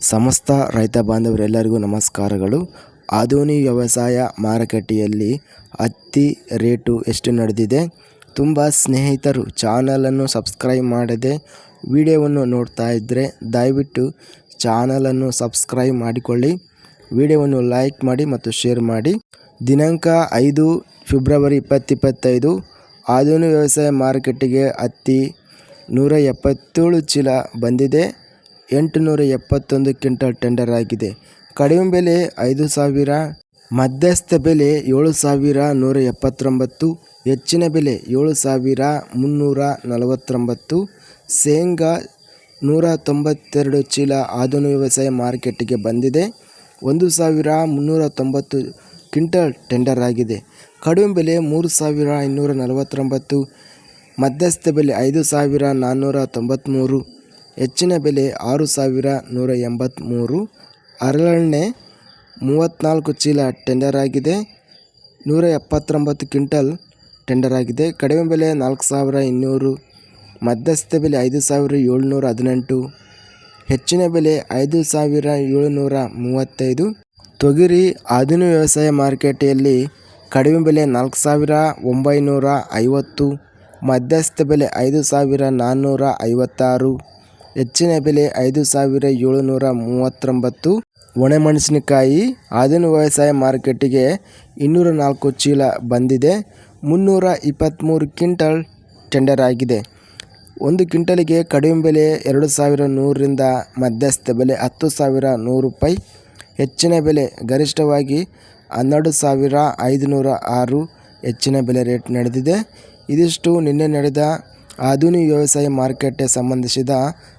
ಸಮಸ್ತ ರೈತ ಬಾಂಧವರೆಲ್ಲರಿಗೂ ನಮಸ್ಕಾರಗಳು. ಆಧುನಿಕ ವ್ಯವಸಾಯ ಮಾರುಕಟ್ಟೆಯಲ್ಲಿ ಹತ್ತಿ ರೇಟು ಎಷ್ಟು ನಡೆದಿದೆ? ತುಂಬ ಸ್ನೇಹಿತರು ಚಾನಲನ್ನು ಸಬ್ಸ್ಕ್ರೈಬ್ ಮಾಡದೆ ವಿಡಿಯೋವನ್ನು ನೋಡ್ತಾ ಇದ್ದರೆ ದಯವಿಟ್ಟು ಚಾನಲನ್ನು ಸಬ್ಸ್ಕ್ರೈಬ್ ಮಾಡಿಕೊಳ್ಳಿ. ವಿಡಿಯೋವನ್ನು ಲೈಕ್ ಮಾಡಿ ಮತ್ತು ಶೇರ್ ಮಾಡಿ. ದಿನಾಂಕ ಐದು ಫೆಬ್ರವರಿ ಇಪ್ಪತ್ತಿಪ್ಪತ್ತೈದು ಆಧುನಿಕ ವ್ಯವಸಾಯ ಮಾರುಕಟ್ಟೆಗೆ ಹತ್ತಿ ನೂರ ಎಪ್ಪತ್ತೇಳು ಚೀಲ ಬಂದಿದೆ. ಎಂಟುನೂರ ಎಪ್ಪತ್ತೊಂದು ಕ್ವಿಂಟಲ್ ಟೆಂಡರ್ ಆಗಿದೆ. ಕಡಿಮೆ ಬೆಲೆ ಐದು ಸಾವಿರ, ಮಧ್ಯಸ್ಥ ಬೆಲೆ ಏಳು ಸಾವಿರ ನೂರ ಎಪ್ಪತ್ತೊಂಬತ್ತು, ಹೆಚ್ಚಿನ ಬೆಲೆ ಏಳು ಸಾವಿರ ಮುನ್ನೂರ ನಲವತ್ತೊಂಬತ್ತು, ಶೇಂಗಾ ನೂರ ತೊಂಬತ್ತೆರಡು ಚೀಲ ಆಧುನಿಕ ವ್ಯವಸಾಯ ಮಾರ್ಕೆಟಿಗೆ ಬಂದಿದೆ. ಒಂದು ಸಾವಿರ ಮುನ್ನೂರ ತೊಂಬತ್ತು ಕ್ವಿಂಟಲ್ ಟೆಂಡರ್ ಆಗಿದೆ. ಕಡಿಮೆ ಬೆಲೆ ಮೂರು ಸಾವಿರ ಇನ್ನೂರ ನಲವತ್ತೊಂಬತ್ತು, ಮಧ್ಯಸ್ಥ ಬೆಲೆ ಐದು ಸಾವಿರ ನಾನ್ನೂರ ತೊಂಬತ್ತ್ಮೂರು ಹೆಚ್ಚಿನ ಬೆಲೆ ಆರು ಸಾವಿರ ನೂರ ಎಂಬತ್ತ್ಮೂರು ಹರಳೆಣ್ಣೆ ಮೂವತ್ತ್ನಾಲ್ಕು ಚೀಲ ಟೆಂಡರ್ ಆಗಿದೆ. ನೂರ ಎಪ್ಪತ್ತೊಂಬತ್ತು ಕ್ವಿಂಟಲ್ ಟೆಂಡರ್ ಆಗಿದೆ. ಕಡಿಮೆ ಬೆಲೆ ನಾಲ್ಕು ಸಾವಿರ ಇನ್ನೂರು. ಮಧ್ಯಸ್ಥ ಬೆಲೆ ಐದು ಸಾವಿರ ಏಳ್ನೂರ ಹದಿನೆಂಟು. ಹೆಚ್ಚಿನ ಬೆಲೆ ಐದು ಸಾವಿರ ಏಳುನೂರ ಮೂವತ್ತೈದು. ತೊಗರಿ ಆಧುನಿಕ ವ್ಯವಸಾಯ ಮಾರುಕಟ್ಟೆಯಲ್ಲಿ ಕಡಿಮೆ ಬೆಲೆ ನಾಲ್ಕು ಸಾವಿರ ಒಂಬೈನೂರ ಐವತ್ತು. ಮಧ್ಯಸ್ಥ ಬೆಲೆ ಐದು ಸಾವಿರ ನಾನ್ನೂರ ಐವತ್ತಾರು. ಹೆಚ್ಚಿನ ಬೆಲೆ ಐದು ಸಾವಿರ ಏಳುನೂರ ಮೂವತ್ತೊಂಬತ್ತು. ಒಣಮೆಣಸಿನಕಾಯಿ ಆದಿನ ವ್ಯವಸಾಯ ಮಾರುಕಟ್ಟೆಗೆ ಇನ್ನೂರ ನಾಲ್ಕು ಚೀಲ ಬಂದಿದೆ. ಮುನ್ನೂರ ಇಪ್ಪತ್ತ್ಮೂರು ಕ್ವಿಂಟಲ್ ಟೆಂಡರ್ ಆಗಿದೆ ಒಂದು ಕ್ವಿಂಟಲಿಗೆ ಕಡಿಮೆ ಬೆಲೆ ಎರಡು ಸಾವಿರ ನೂರರಿಂದ ಮಧ್ಯಸ್ಥ ಬೆಲೆ ಹತ್ತು ಸಾವಿರ ನೂರು ರೂಪಾಯಿ. ಹೆಚ್ಚಿನ ಬೆಲೆ ಗರಿಷ್ಠವಾಗಿ ಹನ್ನೆರಡು ಸಾವಿರ ಐದುನೂರ ಆರು ಹೆಚ್ಚಿನ ಬೆಲೆ ರೇಟ್ ನಡೆದಿದೆ. ಇದಿಷ್ಟು ನಿನ್ನೆ ನಡೆದ ಆಧುನಿಕ ವ್ಯವಸಾಯ ಮಾರುಕಟ್ಟೆ ಸಂಬಂಧಿಸಿದ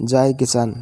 ಜೈ ಕಿಸಾನ್